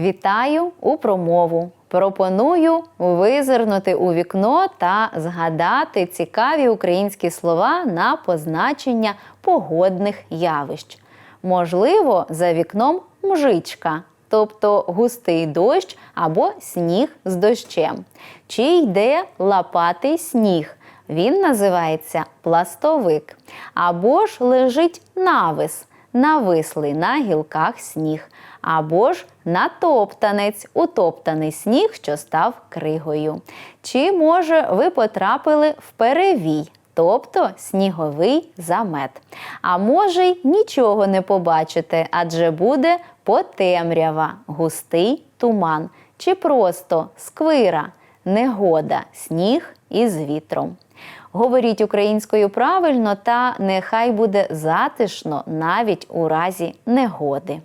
Вітаю у промову. Пропоную визирнути у вікно та згадати цікаві українські слова на позначення погодних явищ. Можливо, за вікном мжичка, тобто густий дощ або сніг з дощем. Чи йде лапатий сніг. Він називається пластовик. Або ж лежить навис, навислий на гілках сніг. Або ж натоптанець, утоптаний сніг, що став кригою. Чи, може, ви потрапили в перевій, тобто сніговий замет. А може, й нічого не побачите, адже буде потемрява, густий туман, чи просто сквира, негода, сніг із вітром. Говоріть українською правильно, та нехай буде затишно навіть у разі негоди.